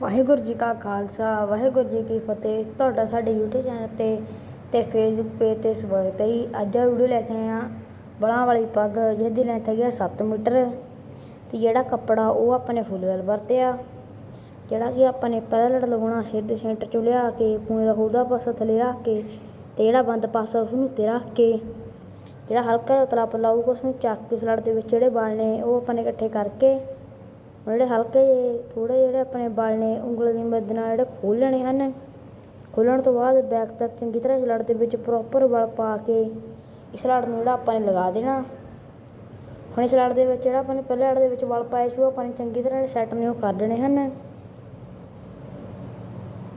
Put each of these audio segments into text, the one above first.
ਵਾਹਿਗੁਰੂ ਜੀ ਕਾ ਖਾਲਸਾ, ਵਾਹਿਗੁਰੂ ਜੀ ਕੀ ਫਤਿਹ। ਤੁਹਾਡਾ ਸਾਡੇ YouTube ਚੈਨਲ ਤੇ ਤੇ Facebook ਪੇਜ ਤੇ ਸਵਾਗਤ ਹੈ ਜੀ। ਅੱਜ ਆ ਵੀਡੀਓ ਲੈ ਕੇ ਆਏ ਆ ਬਲਾਂ ਵਾਲੀ ਪੱਗ, ਜਿਹਦੀ ਲੈਂਥ ਹੈਗੀ ਆ 7 ਮੀਟਰ। ਤੇ ਜਿਹੜਾ ਕੱਪੜਾ, ਉਹ ਆਪਣੇ ਫੁੱਲ ਵੈਲ ਵਰਤਿਆ। ਜਿਹੜਾ ਕਿ ਆਪਾਂ ਨੇ ਪਹਿਲਾ ਲੜ ਲਗਾਉਣਾ ਸਿਰ ਦੇ ਸੈਂਟਰ ਚੋਂ ਲਿਆ ਕੇ, ਪੂਣੇ ਦਾ ਖੁੱਲਦਾ ਪਾਸਾ ਥੱਲੇ ਰੱਖ ਕੇ ਤੇ ਜਿਹੜਾ ਬੰਦ ਪਾਸਾ ਉਸ ਨੂੰ ਉੱਤੇ ਰੱਖ ਕੇ, ਜਿਹੜਾ ਹਲਕਾ ਜਿਹਾ ਉਤਲਾ ਪਲਾਊਗਾ ਉਸ ਨੂੰ ਚੱਕ ਕੇ ਉਸ ਲੜ ਦੇ ਵਿੱਚ ਜਿਹੜੇ ਵਾਲ ਨੇ ਉਹ ਆਪਾਂ ਨੇ ਇਕੱਠੇ ਕਰਕੇ ਹੁਣ ਜਿਹੜੇ ਹਲਕੇ ਜਿਹੇ, ਥੋੜ੍ਹੇ ਜਿਹੜੇ ਆਪਣੇ ਵਾਲ ਨੇ, ਉਂਗਲ ਦੀ ਮਦਦ ਨਾਲ ਜਿਹੜੇ ਖੋਲ੍ਹ ਲੈਣੇ ਹਨ। ਖੋਲ੍ਹਣ ਤੋਂ ਬਾਅਦ ਬੈਕ ਤੱਕ ਚੰਗੀ ਤਰ੍ਹਾਂ ਇਸ ਲੜ ਦੇ ਵਿੱਚ ਪ੍ਰੋਪਰ ਵਲ ਪਾ ਕੇ ਇਸ ਲੜ ਨੂੰ ਜਿਹੜਾ ਆਪਾਂ ਨੇ ਲਗਾ ਦੇਣਾ। ਹੁਣ ਇਸ ਲੜ ਦੇ ਵਿੱਚ ਜਿਹੜਾ ਆਪਾਂ ਨੇ ਪਹਿਲੇ ਲੜ ਦੇ ਵਿੱਚ ਵਲ ਪਾਏ ਸੀ, ਉਹ ਆਪਾਂ ਨੇ ਚੰਗੀ ਤਰ੍ਹਾਂ ਸੈੱਟ ਨੇ ਉਹ ਕਰ ਦੇਣੇ ਹਨ।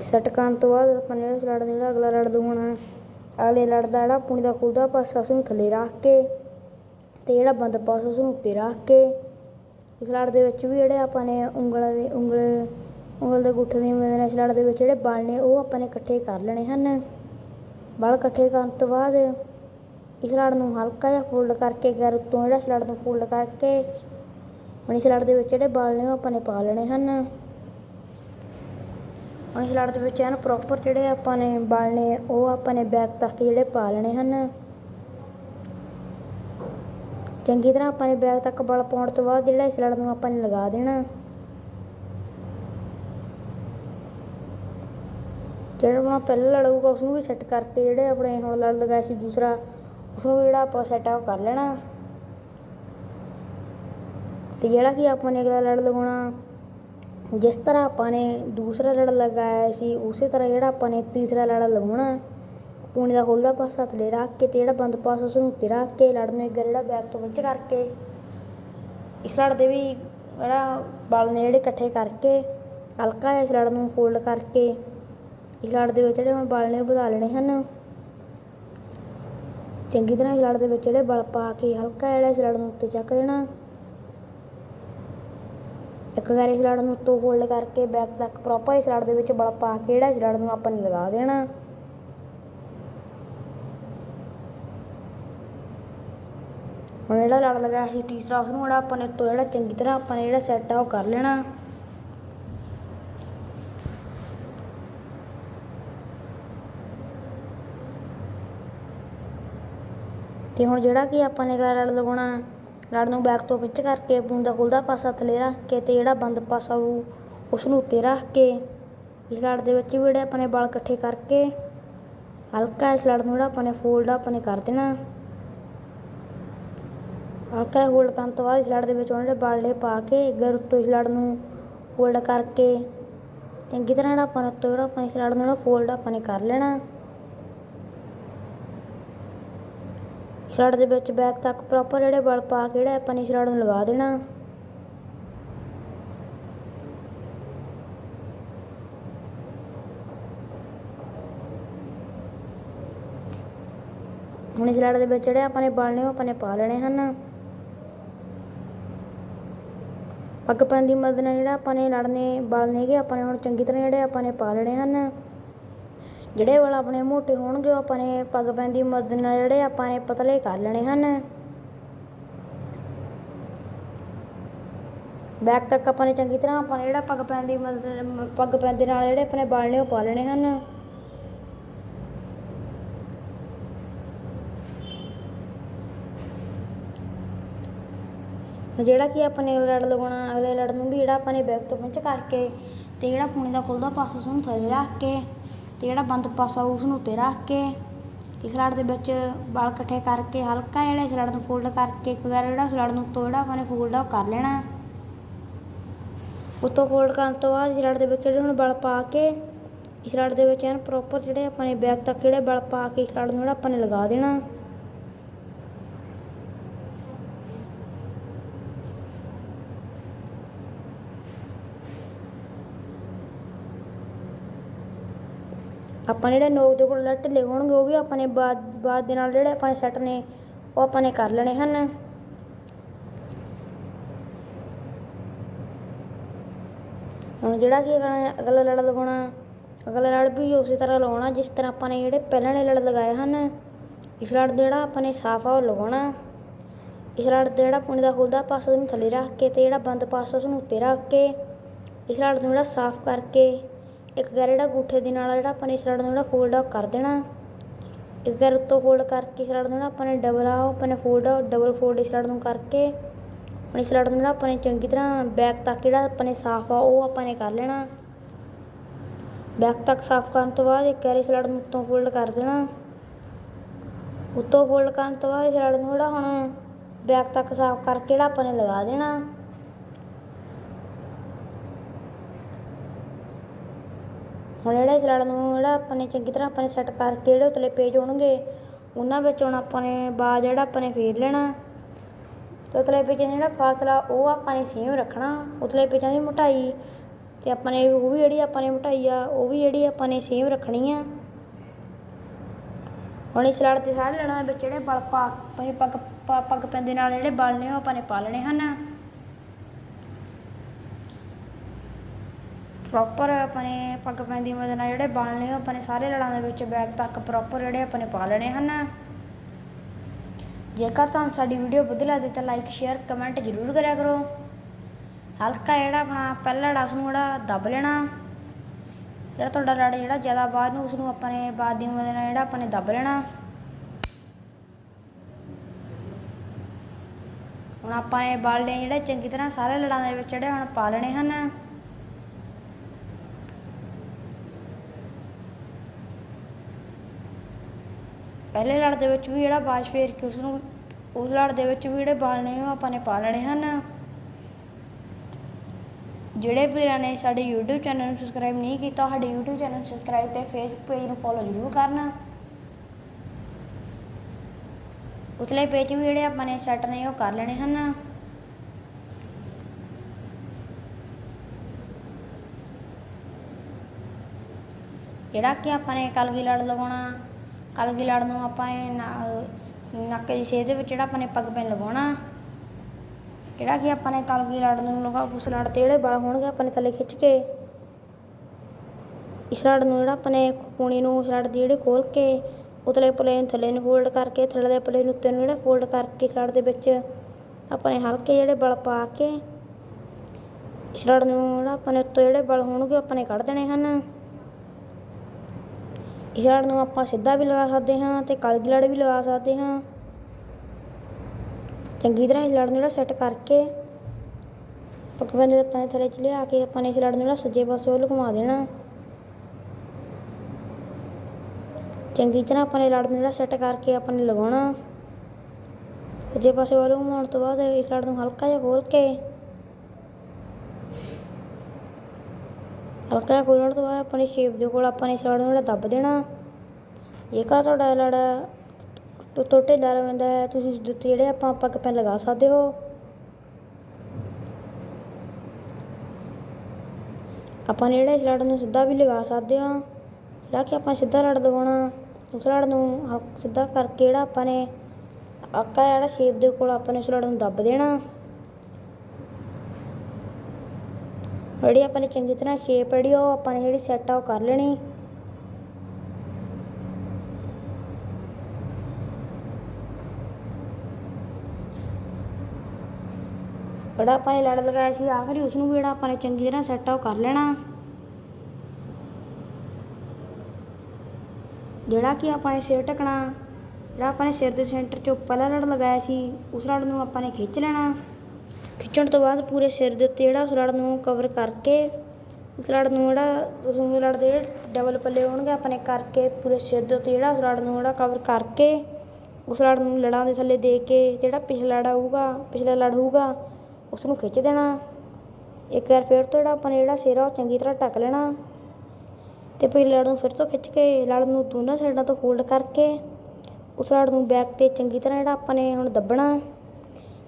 ਸੈੱਟ ਕਰਨ ਤੋਂ ਬਾਅਦ ਆਪਾਂ ਨੇ ਇਸ ਲੜ ਦਾ ਜਿਹੜਾ ਅਗਲਾ ਲੜ ਦੂਣਾ ਅਗਲੇ ਲੜ ਦਾ ਜਿਹੜਾ ਪੁਣੀ ਦਾ ਖੁੱਲਦਾ ਪਾਸਾ, ਉਸ ਨੂੰ ਥੱਲੇ ਰੱਖ ਕੇ ਤੇ ਜਿਹੜਾ ਬੰਦ ਪਾਸਾ, ਉਸ ਨੂੰ ਉੱਤੇ ਰੱਖ ਕੇ ਇਸ ਦੇ ਵਿੱਚ ਵੀ ਜਿਹੜੇ ਆਪਾਂ ਨੇ ਉਂਗਲਾਂ ਦੇ, ਉਂਗਲ ਉਂਗਲ ਦੇ ਗੁੱਠੇ ਦੀ ਮਦਦ ਨਾਲ ਇਸ ਦੇ ਵਿੱਚ ਜਿਹੜੇ ਬਲ ਨੇ ਉਹ ਆਪਾਂ ਨੇ ਇਕੱਠੇ ਕਰ ਲੈਣੇ ਹਨ। ਬਲ ਇਕੱਠੇ ਕਰਨ ਤੋਂ ਬਾਅਦ ਇਸ ਲੜ ਨੂੰ ਹਲਕਾ ਜਿਹਾ ਫੋਲਡ ਕਰਕੇ ਗੈਰ ਉੱਤੋਂ ਜਿਹੜਾ ਇਸ ਨੂੰ ਫੋਲਡ ਕਰਕੇ ਹੁਣ ਇਸ ਲੜ ਦੇ ਵਿੱਚ ਜਿਹੜੇ ਬਲ ਨੇ ਉਹ ਆਪਾਂ ਨੇ ਪਾ ਲੈਣੇ ਹਨ। ਹੁਣ ਇਸ ਲੜ ਦੇ ਵਿੱਚ ਐਨ ਪ੍ਰੋਪਰ ਜਿਹੜੇ ਆਪਾਂ ਨੇ ਬਲ ਨੇ ਉਹ ਆਪਾਂ ਨੇ ਬੈਕ ਤੱਕ ਜਿਹੜੇ ਪਾ ਲੈਣੇ ਹਨ। ਚੰਗੀ ਤਰ੍ਹਾਂ ਆਪਾਂ ਨੇ ਬੈਗ ਤੱਕ ਬਲ ਪਾਉਣ ਤੋਂ ਬਾਅਦ ਜਿਹੜਾ ਇਸ ਲੜ ਨੂੰ ਆਪਾਂ ਨੇ ਲਗਾ ਦੇਣਾ। ਜਿਹੜਾ ਆਪਣਾ ਪਹਿਲਾ ਲੜੂਗਾ ਉਸ ਨੂੰ ਵੀ ਸੈੱਟ ਕਰਕੇ ਜਿਹੜੇ ਆਪਣੇ ਹੁਣ ਲੜ ਲਗਾਇਆ ਸੀ ਦੂਸਰਾ ਉਸ ਨੂੰ ਵੀ ਜਿਹੜਾ ਆਪਾਂ ਸੈੱਟ ਆਪ ਕਰ ਲੈਣਾ। ਤੇ ਜਿਹੜਾ ਕਿ ਆਪਾਂ ਨੇ ਅਗਲਾ ਲੜ ਲਗਾਉਣਾ, ਜਿਸ ਤਰ੍ਹਾਂ ਆਪਾਂ ਨੇ ਦੂਸਰਾ ਲੜ ਲਗਾਇਆ ਸੀ, ਉਸੇ ਤਰ੍ਹਾਂ ਜਿਹੜਾ ਆਪਾਂ ਨੇ ਤੀਸਰਾ ਲੜ ਲਗਾਉਣਾ। ਪੂਣੀ ਦਾ ਖੁੱਲਦਾ ਪਾਸਾ ਥੱਲੇ ਰੱਖ ਕੇ ਤੇ ਜਿਹੜਾ ਬੰਦ ਪਾਸਾ ਉਸ ਨੂੰ ਉੱਤੇ ਰੱਖ ਕੇ ਲੜ ਨੂੰ ਇੱਕ ਗਰ ਜਿਹੜਾ ਬੈਕ ਤੋਂ ਵਿੱਚ ਕਰਕੇ ਇਸ ਲੜ ਦੇ ਵੀ ਜਿਹੜਾ ਬਲ ਨੇ ਜਿਹੜੇ ਇਕੱਠੇ ਕਰਕੇ ਹਲਕਾ ਜਿਹਾ ਇਸ ਲੜ ਨੂੰ ਫੋਲਡ ਕਰਕੇ ਇਸ ਲੜ ਦੇ ਵਿੱਚ ਜਿਹੜੇ ਹੁਣ ਬਲ ਨੇ ਉਹ ਵਧਾ ਲੈਣੇ ਹਨ। ਚੰਗੀ ਤਰ੍ਹਾਂ ਇਸ ਲੜ ਦੇ ਵਿੱਚ ਜਿਹੜੇ ਬਲ ਪਾ ਕੇ ਹਲਕਾ ਜਿਹੜਾ ਇਸ ਲੜ ਨੂੰ ਉੱਤੇ ਚੱਕ ਦੇਣਾ। ਇੱਕ ਵਾਰ ਇਸ ਲੜ ਨੂੰ ਉੱਤੋਂ ਫੋਲਡ ਕਰਕੇ ਬੈਕ ਤੱਕ ਪ੍ਰੋਪਰ ਇਸ ਲੜ ਦੇ ਵਿੱਚ ਬਲ ਪਾ ਕੇ ਜਿਹੜਾ ਇਸ ਲੜ ਨੂੰ ਆਪਾਂ ਨੇ ਲਗਾ ਦੇਣਾ। ਹੁਣ ਜਿਹੜਾ ਲੜ ਲਗਾਇਆ ਸੀ, ਤੀਸਰਾ ਉਸ ਨੂੰ ਜਿਹੜਾ ਆਪਾਂ ਨੇ ਉੱਤੋਂ ਜਿਹੜਾ ਚੰਗੀ ਤਰ੍ਹਾਂ ਆਪਾਂ ਨੇ ਜਿਹੜਾ ਸੈੱਟ ਆ ਉਹ ਕਰ ਲੈਣਾ। ਤੇ ਹੁਣ ਜਿਹੜਾ ਕਿ ਆਪਾਂ ਨੇ ਲੜ ਲਗਾਉਣਾ, ਲੜ ਨੂੰ ਬੈਕ ਤੋਂ ਪਿੱਛ ਕਰਕੇ ਪੂੰਦਾ ਖੁੱਲਦਾ ਪਾਸਾ ਥੱਲੇ ਰੱਖ ਕੇ ਤੇ ਜਿਹੜਾ ਬੰਦ ਪਾਸਾ ਉਹ ਉਸ ਨੂੰ ਉੱਤੇ ਰੱਖ ਕੇ ਇਸ ਲੜ ਦੇ ਵਿੱਚ ਵੀ ਜਿਹੜੇ ਆਪਾਂ ਨੇ ਬਲ ਇਕੱਠੇ ਕਰਕੇ ਹਲਕਾ ਇਸ ਲੜ ਨੂੰ ਜਿਹੜਾ ਆਪਾਂ ਨੇ ਫੋਲਡ ਆਪਾਂ ਨੇ ਕਰ ਦੇਣਾ। ਹਲਕਾ ਹੋਲਡ ਕਰਨ ਤੋਂ ਬਾਅਦ ਇਸ ਦੇ ਵਿੱਚ ਉਹਨਾਂ ਜਿਹੜੇ ਬਾਲੇ ਪਾ ਕੇ ਅਗਰ ਉੱਤੋਂ ਸਲੈਡ ਨੂੰ ਹੋਲਡ ਕਰਕੇ ਚੰਗੀ ਤਰ੍ਹਾਂ ਜਿਹੜਾ ਆਪਾਂ ਨੇ ਉੱਤੋਂ ਜਿਹੜਾ ਆਪਾਂ ਇਸ ਲੜ ਨੂੰ ਜਿਹੜਾ ਫੋਲਡ ਆਪਾਂ ਨੇ ਕਰ ਲੈਣਾ। ਇਸ ਦੇ ਵਿੱਚ ਬੈਕ ਤੱਕ ਪ੍ਰੋਪਰ ਜਿਹੜੇ ਬਲ ਪਾ ਕੇ ਜਿਹੜਾ ਆਪਾਂ ਨੇ ਸਲੈਡ ਨੂੰ ਲਗਾ ਦੇਣਾ। ਹੁਣ ਇਸ ਲੜ ਦੇ ਵਿੱਚ ਜਿਹੜੇ ਆਪਾਂ ਨੇ ਬਲ ਨੇ ਉਹ ਆਪਾਂ ਨੇ ਪਾ ਲੈਣੇ ਹਨ। ਪੱਗ ਪੈਣ ਦੀ ਮਦਦ ਨਾਲ ਜਿਹੜਾ ਆਪਾਂ ਨੇ ਲੜਨੇ ਬਲ ਨੇਗੇ ਆਪਾਂ ਨੇ ਹੁਣ ਚੰਗੀ ਤਰ੍ਹਾਂ ਜਿਹੜੇ ਆਪਾਂ ਨੇ ਪਾ ਲੈਣੇ ਹਨ। ਜਿਹੜੇ ਵਾਲ ਆਪਣੇ ਮੋਟੇ ਹੋਣਗੇ, ਉਹ ਆਪਾਂ ਨੇ ਪੱਗ ਪੈਣ ਦੀ ਮਦਦ ਨਾਲ ਜਿਹੜੇ ਆਪਾਂ ਨੇ ਪਤਲੇ ਕਰ ਲੈਣੇ ਹਨ। ਬੈਕ ਤੱਕ ਆਪਾਂ ਨੇ ਚੰਗੀ ਤਰ੍ਹਾਂ ਆਪਾਂ ਨੇ ਜਿਹੜਾ ਪੱਗ ਪੈਣ ਦੀ ਮਦਦ, ਪੱਗ ਪੈਣ ਦੇ ਨਾਲ ਜਿਹੜੇ ਆਪਣੇ ਵਾਲ ਨੇ ਉਹ ਪਾ ਲੈਣੇ ਹਨ। ਜਿਹੜਾ ਕਿ ਆਪਾਂ ਨੇ ਲੜ ਲਗਾਉਣਾ, ਅਗਲੇ ਲੜ ਨੂੰ ਵੀ ਜਿਹੜਾ ਆਪਾਂ ਨੇ ਬੈਕ ਤੋਂ ਪਿੰਚ ਕਰਕੇ ਅਤੇ ਜਿਹੜਾ ਪੂਣੀ ਦਾ ਖੁੱਲਦਾ ਪਾਸਾ ਉਸਨੂੰ ਥੱਲੇ ਰੱਖ ਕੇ ਅਤੇ ਜਿਹੜਾ ਬੰਦ ਪਾਸਾ ਉਸਨੂੰ ਉੱਤੇ ਰੱਖ ਕੇ ਇਸ ਲੜ ਦੇ ਵਿੱਚ ਵਾਲ ਇਕੱਠੇ ਕਰਕੇ, ਹਲਕਾ ਜਿਹੜਾ ਇਸ ਲੜ ਨੂੰ ਫੋਲਡ ਕਰਕੇ, ਇੱਕ ਵਾਰ ਜਿਹੜਾ ਇਸ ਲੜ ਨੂੰ ਉੱਤੋਂ ਜਿਹੜਾ ਆਪਾਂ ਨੇ ਫੋਲਡ ਆ ਕਰ ਲੈਣਾ। ਉੱਤੋਂ ਫੋਲਡ ਕਰਨ ਤੋਂ ਬਾਅਦ ਇਸ ਲੜ ਦੇ ਵਿੱਚ ਜਿਹੜੇ ਹੁਣ ਬਲ ਪਾ ਕੇ, ਇਸ ਲੜ ਦੇ ਵਿੱਚ ਐਨ ਪ੍ਰੋਪਰ ਜਿਹੜੇ ਆਪਾਂ ਨੇ ਬੈਕ ਤੱਕ ਜਿਹੜੇ ਬਲ ਪਾ ਕੇ ਇਸ ਲੜ ਨੂੰ ਜਿਹੜਾ ਆਪਾਂ ਨੇ ਲਗਾ ਦੇਣਾ। ਆਪਾਂ ਜਿਹੜੇ ਨੋਕ ਦੇ ਕੋਲ ਢਿੱਲੇ ਹੋਣਗੇ, ਉਹ ਵੀ ਆਪਾਂ ਨੇ ਬਾਅਦ ਬਾਅਦ ਦੇ ਨਾਲ ਜਿਹੜੇ ਆਪਾਂ ਨੇ ਸੈੱਟ ਨੇ, ਉਹ ਆਪਾਂ ਨੇ ਕਰ ਲੈਣੇ ਹਨ। ਹੁਣ ਜਿਹੜਾ ਕਿ ਅਗਲਾ ਅਗਲਾ ਲੜ ਲਗਾਉਣਾ ਅਗਲਾ ਲੜ ਵੀ ਉਸੇ ਤਰ੍ਹਾਂ ਲਗਾਉਣਾ ਜਿਸ ਤਰ੍ਹਾਂ ਆਪਾਂ ਨੇ ਜਿਹੜੇ ਪਹਿਲਾਂ ਵਾਲੇ ਲੜ ਲਗਾਏ ਹਨ, ਇਸ ਲੜ ਜਿਹੜਾ ਆਪਾਂ ਨੇ ਸਾਫ਼ ਆ ਉਹ ਲਗਾਉਣਾ ਇਸ ਲੜ ਦਾ ਜਿਹੜਾ ਪੁਣੇ ਦਾ ਖੁੱਲਦਾ, ਪਾਸਾ ਉਹਨੂੰ ਥੱਲੇ ਰੱਖ ਕੇ ਤੇ ਜਿਹੜਾ ਬੰਦ ਪਾਸਾ ਉਸ ਨੂੰ ਉੱਤੇ ਰੱਖ ਕੇ, ਇਸ ਲੜ ਨੂੰ ਜਿਹੜਾ ਸਾਫ਼ ਕਰਕੇ ਇੱਕ ਗੈਰ ਜਿਹੜਾ ਅੰਗੂਠੇ ਦੇ ਨਾਲ ਜਿਹੜਾ ਆਪਾਂ ਨੇ ਇਸ ਲੜ ਨੂੰ ਜਿਹੜਾ ਫੋਲਡ ਆਊਟ ਕਰ ਦੇਣਾ। ਇੱਕ ਗੈਰ ਉੱਤੋਂ ਫੋਲਡ ਕਰਕੇ ਇਸ ਲੜ ਨੂੰ ਜਿਹੜਾ ਆਪਾਂ ਨੇ ਡਬਲ ਆ ਉਹ ਆਪਾਂ ਨੇ ਫੋਲਡ ਡਬਲ ਫੋਲਡ ਇਸ ਲੜ ਨੂੰ ਕਰਕੇ ਹੁਣ ਇਸ ਲੜ ਨੂੰ ਜਿਹੜਾ ਆਪਾਂ ਨੇ ਚੰਗੀ ਤਰ੍ਹਾਂ ਬੈਕ ਤੱਕ ਜਿਹੜਾ ਆਪਾਂ ਨੇ ਸਾਫ਼ ਆ, ਉਹ ਆਪਾਂ ਨੇ ਕਰ ਲੈਣਾ। ਬੈਕ ਤੱਕ ਸਾਫ਼ ਕਰਨ ਤੋਂ ਬਾਅਦ ਇੱਕ ਗੈਰ ਇਸ ਲੜ ਨੂੰ ਉੱਤੋਂ ਫੋਲਡ ਕਰ ਦੇਣਾ। ਉੱਤੋਂ ਫੋਲਡ ਕਰਨ ਤੋਂ ਬਾਅਦ ਇਸ ਲੜ ਨੂੰ ਜਿਹੜਾ ਹੁਣ ਬੈਕ ਤੱਕ ਸਾਫ਼ ਕਰਕੇ ਜਿਹੜਾ ਆਪਾਂ ਨੇ ਲਗਾ ਦੇਣਾ। ਹੁਣ ਜਿਹੜਾ ਇਸ ਲੜ ਨੂੰ ਜਿਹੜਾ ਆਪਾਂ ਨੇ ਚੰਗੀ ਤਰ੍ਹਾਂ ਆਪਾਂ ਨੇ ਸੈੱਟ ਕਰਕੇ ਜਿਹੜੇ ਉਤਲੇ ਪੇਜ ਹੋਣਗੇ, ਉਹਨਾਂ ਵਿੱਚ ਹੁਣ ਆਪਾਂ ਨੇ ਬਾ ਜਿਹੜਾ ਆਪਾਂ ਨੇ ਫੇਰ ਲੈਣਾ। ਉਤਲੇ ਪੇਜਾਂ ਦਾ ਜਿਹੜਾ ਫਾਸਲਾ ਉਹ ਆਪਾਂ ਨੇ ਸੇਮ ਰੱਖਣਾ, ਉਤਲੇ ਪੇਜਾਂ ਦੀ ਮੋਟਾਈ। ਤੇ ਆਪਾਂ ਨੇ ਉਹ ਵੀ ਜਿਹੜੀ ਆਪਾਂ ਨੇ ਮੋਟਾਈ ਆ, ਉਹ ਵੀ ਜਿਹੜੀ ਆਪਾਂ ਨੇ ਸੇਮ ਰੱਖਣੀ ਆ। ਹੁਣ ਇਸ ਲੜ ਤੇ ਸਾਰੇ ਲੜਾਂ ਦੇ ਵਿੱਚ ਜਿਹੜੇ ਬਲ ਪਾ ਪੱਗ ਪਾ- ਪੱਗ ਪੈਂਦੇ ਨਾਲ ਜਿਹੜੇ ਬਲ ਨੇ ਉਹ ਆਪਾਂ ਨੇ ਪਾ ਲੈਣੇ ਹਨ। ਪ੍ਰੋਪਰ ਆਪਣੇ ਪੱਗ ਪੈਣ ਦੀ ਮਦਦ ਨਾਲ ਜਿਹੜੇ ਬਲ ਨੇ ਉਹ ਆਪਾਂ ਸਾਰੇ ਲੜਾਂ ਦੇ ਵਿੱਚ ਬੈਗ ਤੱਕ ਪ੍ਰੋਪਰ ਜਿਹੜੇ ਆਪਣੇ ਨੇ ਪਾ ਲੈਣੇ ਹਨ। ਜੇਕਰ ਤੁਹਾਨੂੰ ਸਾਡੀ ਵੀਡੀਓ ਵਧੀਆ ਲੱਗਦੀ ਤਾਂ ਲਾਈਕ ਸ਼ੇਅਰ ਕਮੈਂਟ ਜ਼ਰੂਰ ਕਰਿਆ ਕਰੋ। ਹਲਕਾ ਜਿਹੜਾ ਆਪਣਾ ਪਹਿਲਾ ਲੜ ਉਸ ਨੂੰ ਜਿਹੜਾ ਦੱਬ ਲੈਣਾ। ਜਿਹੜਾ ਤੁਹਾਡਾ ਲੜ ਜਿਹੜਾ ਜ਼ਿਆਦਾ ਬਾਅਦ ਨੂੰ ਉਸ ਨੂੰ ਆਪਾਂ ਬਾਅਦ ਦੀ ਮਦਦ ਨਾਲ ਜਿਹੜਾ ਆਪਣੇ ਦੱਬ ਲੈਣਾ। ਹੁਣ ਆਪਾਂ ਨੇ ਬਲ ਨੇ ਜਿਹੜੇ ਚੰਗੀ ਤਰ੍ਹਾਂ ਸਾਰੇ ਲੜਾਂ ਦੇ ਵਿੱਚ ਜਿਹੜੇ ਹੁਣ ਪਾ ਲੈਣੇ ਹਨ। ਪਹਿਲੇ ਲੜ ਦੇ ਵਿੱਚ ਵੀ ਜਿਹੜਾ ਬਾਜ ਫੇਰ ਕੇ ਉਸ ਨੂੰ ਉਸ ਲੜ ਦੇ ਵਿੱਚ ਵੀ ਜਿਹੜੇ ਬਾਲ ਨੇ ਉਹ ਆਪਾਂ ਨੇ ਪਾ ਲੈਣੇ ਹਨ। ਜਿਹੜੇ ਵੀਰਾਂ ਨੇ ਸਾਡੇ YouTube ਚੈਨਲ ਨੂੰ ਸਬਸਕ੍ਰਾਈਬ ਨਹੀਂ ਕੀਤਾ, ਸਾਡੇ YouTube ਚੈਨਲ ਨੂੰ ਸਬਸਕ੍ਰਾਈਬ ਤੇ Facebook ਪੇਜ ਨੂੰ ਫੋਲੋ ਜ਼ਰੂਰ ਕਰਨਾ। ਉਤਲੇ ਪੇਜ ਵੀ ਜਿਹੜੇ ਆਪਾਂ ਨੇ ਸੈੱਟ ਨੇ ਉਹ ਕਰ ਲੈਣੇ ਹਨ। ਜਿਹੜਾ ਕਿ ਆਪਾਂ ਨੇ ਕਲਗੀ ਲੜ ਲਗਾਉਣਾ ਕਲਗੀ ਲੜ ਨੂੰ ਆਪਾਂ ਨੇ ਨਾ- ਨੱਕ ਦੀ ਸੇਹ ਦੇ ਵਿੱਚ ਜਿਹੜਾ ਆਪਾਂ ਨੇ ਪੱਗ ਪੈਨ ਲਗਾਉਣਾ। ਜਿਹੜਾ ਕਿ ਆਪਾਂ ਨੇ ਕਲਗੀ ਲੜ ਨੂੰ ਲਗਾ, ਉਸ ਲੜ ਤੇ ਜਿਹੜੇ ਬਲ ਹੋਣਗੇ ਆਪਾਂ ਨੇ ਥੱਲੇ ਖਿੱਚ ਕੇ। ਇਸ ਲੜ ਨੂੰ ਜਿਹੜਾ ਆਪਾਂ ਨੇ ਕੂਣੀ ਨੂੰ, ਉਸ ਲੜ ਦੀ ਜਿਹੜੇ ਖੋਲ ਕੇ, ਉਤਲੇ ਪਲੇਨ ਥੱਲੇ ਨੂੰ ਫੋਲਡ ਕਰਕੇ, ਥੱਲੇ ਦੇ ਪਲੇਨ ਉੱਤੇ ਨੂੰ ਜਿਹੜਾ ਫੋਲਡ ਕਰਕੇ ਸਲੜ ਦੇ ਵਿੱਚ ਆਪਾਂ ਨੇ ਹਲਕੇ ਜਿਹੜੇ ਬਲ ਪਾ ਕੇ, ਇਸ ਲੜ ਨੂੰ ਜਿਹੜਾ ਆਪਾਂ ਨੇ ਉੱਤੋਂ ਜਿਹੜੇ ਬਲ ਹੋਣਗੇ, ਆਪਾਂ ਨੇ ਕੱਢ ਦੇਣੇ ਹਨ। ਇਸ ਲੜ ਨੂੰ ਆਪਾਂ ਸਿੱਧਾ ਵੀ ਲਗਾ ਸਕਦੇ ਹਾਂ ਤੇ ਕਲਗੀ ਲੜ ਵੀ ਲਗਾ ਸਕਦੇ ਹਾਂ। ਚੰਗੀ ਤਰ੍ਹਾਂ ਇਸ ਲੜ ਨੂੰ ਜਿਹੜਾ ਸੈੱਟ ਕਰਕੇ ਪੱਕਵੇਂ ਦੇ ਆਪਾਂ ਥੱਲੇ ਚ ਲਿਆ ਕੇ ਆਪਾਂ ਨੇ ਇਸ ਲੜ ਨੂੰ ਜਿਹੜਾ ਸੱਜੇ ਪਾਸੇ ਵੱਲ ਘੁਮਾ ਦੇਣਾ। ਚੰਗੀ ਤਰ੍ਹਾਂ ਆਪਾਂ ਨੇ ਲੜ ਨੂੰ ਜਿਹੜਾ ਸੈੱਟ ਕਰਕੇ ਆਪਾਂ ਨੇ ਲਗਾਉਣਾ। ਸੱਜੇ ਪਾਸੇ ਵੱਲ ਘੁਮਾਉਣ ਤੋਂ ਬਾਅਦ ਇਸ ਲੜ ਨੂੰ ਹਲਕਾ ਜਿਹਾ ਖੋਲ ਕੇ ਹਲਕਾ ਜਿਹਾ ਖੋਲ੍ਹਣ ਤੋਂ ਬਾਅਦ ਆਪਣੀ ਸ਼ੇਪ ਦੇ ਕੋਲ ਆਪਾਂ ਨੇ ਇਸ ਨੂੰ ਜਿਹੜਾ ਦੱਬ ਦੇਣਾ। ਜੇਕਰ ਤੁਹਾਡਾ ਲੜ ਉੱਤੋਂ ਢਿੱਲਾ ਰਹਿੰਦਾ ਹੈ। ਤੁਸੀਂ ਉਸ ਦੇ ਉੱਤੇ ਜਿਹੜੇ ਆਪਾਂ ਆਪਾਂ ਪੈਨ ਲਗਾ ਸਕਦੇ ਹੋ। ਆਪਾਂ ਨੇ ਜਿਹੜਾ ਇਸ ਲੜ ਨੂੰ ਸਿੱਧਾ ਵੀ ਲਗਾ ਸਕਦੇ ਹਾਂ। ਜਿਹੜਾ ਕਿ ਆਪਾਂ ਸਿੱਧਾ ਲੜ ਲਗਾਉਣਾ ਉਸ ਲੜ ਨੂੰ ਸਿੱਧਾ ਕਰਕੇ ਜਿਹੜਾ ਆਪਾਂ ਨੇ ਆਕਾ ਜਿਹੜਾ ਸ਼ੇਪ ਦੇ ਕੋਲ ਆਪਾਂ ਨੇ ਉਸ ਲੜ ਨੂੰ ਦੱਬ ਦੇਣਾ। ਜਿਹੜੀ ਆਪਾਂ ਨੇ ਚੰਗੀ ਤਰ੍ਹਾਂ ਸ਼ੇਪ ਜਿਹੜੀ ਉਹ ਆਪਾਂ ਨੇ ਜਿਹੜੀ ਸੈੱਟ ਆ ਉਹ ਕਰ ਲੈਣੀ। ਜਿਹੜਾ ਆਪਾਂ ਨੇ ਲੜ ਲਗਾਇਆ ਸੀ, ਆਖਰੀ ਉਸ ਨੂੰ ਵੀ ਜਿਹੜਾ ਆਪਾਂ ਨੇ ਚੰਗੀ ਤਰ੍ਹਾਂ ਸੈੱਟ ਆ ਉਹ ਕਰ ਲੈਣਾ। ਜਿਹੜਾ ਕਿ ਆਪਾਂ ਨੇ ਸਿਰ ਢਕਣਾ, ਜਿਹੜਾ ਆਪਾਂ ਨੇ ਸਿਰ ਦੇ ਸੈਂਟਰ 'ਚੋਂ ਪਹਿਲਾ ਲੜ ਲਗਾਇਆ ਸੀ, ਉਸ ਲੜ ਨੂੰ ਆਪਾਂ ਨੇ ਖਿੱਚ ਲੈਣਾ। ਖਿੱਚਣ ਤੋਂ ਬਾਅਦ ਪੂਰੇ ਸਿਰ ਦੇ ਉੱਤੇ ਜਿਹੜਾ ਉਸ ਲੜ ਨੂੰ ਕਵਰ ਕਰਕੇ, ਉਸ ਲੜ ਨੂੰ ਜਿਹੜਾ, ਉਸ ਨੂੰ ਲੜ ਦੇ ਜਿਹੜੇ ਡਬਲ ਪੱਲੇ ਹੋਣਗੇ ਆਪਣੇ ਕਰਕੇ ਪੂਰੇ ਸਿਰ ਦੇ ਉੱਤੇ ਜਿਹੜਾ ਉਸ ਲੜ ਨੂੰ ਜਿਹੜਾ ਕਵਰ ਕਰਕੇ, ਉਸ ਲੜ ਨੂੰ ਲੜਾਂ ਦੇ ਥੱਲੇ ਦੇ ਕੇ ਜਿਹੜਾ ਪਿਛਲਾ ਲੜ ਆਊਗਾ, ਪਿਛਲਾ ਲੜ ਹੋਊਗਾ, ਉਸ ਨੂੰ ਖਿੱਚ ਦੇਣਾ। ਇੱਕ ਵਾਰ ਫਿਰ ਤੋਂ ਜਿਹੜਾ ਆਪਾਂ ਨੇ ਜਿਹੜਾ ਸਿਰ ਆ ਉਹ ਚੰਗੀ ਤਰ੍ਹਾਂ ਢੱਕ ਲੈਣਾ। ਤੇ ਫਿਰ ਲੜ ਨੂੰ ਫਿਰ ਤੋਂ ਖਿੱਚ ਕੇ, ਲੜ ਨੂੰ ਦੋਨਾਂ ਸਾਈਡਾਂ ਤੋਂ ਫੋਲਡ ਕਰਕੇ, ਉਸ ਲੜ ਨੂੰ ਬੈਕ ਤੇ ਚੰਗੀ ਤਰ੍ਹਾਂ ਜਿਹੜਾ ਆਪਾਂ ਨੇ ਹੁਣ ਦੱਬਣਾ।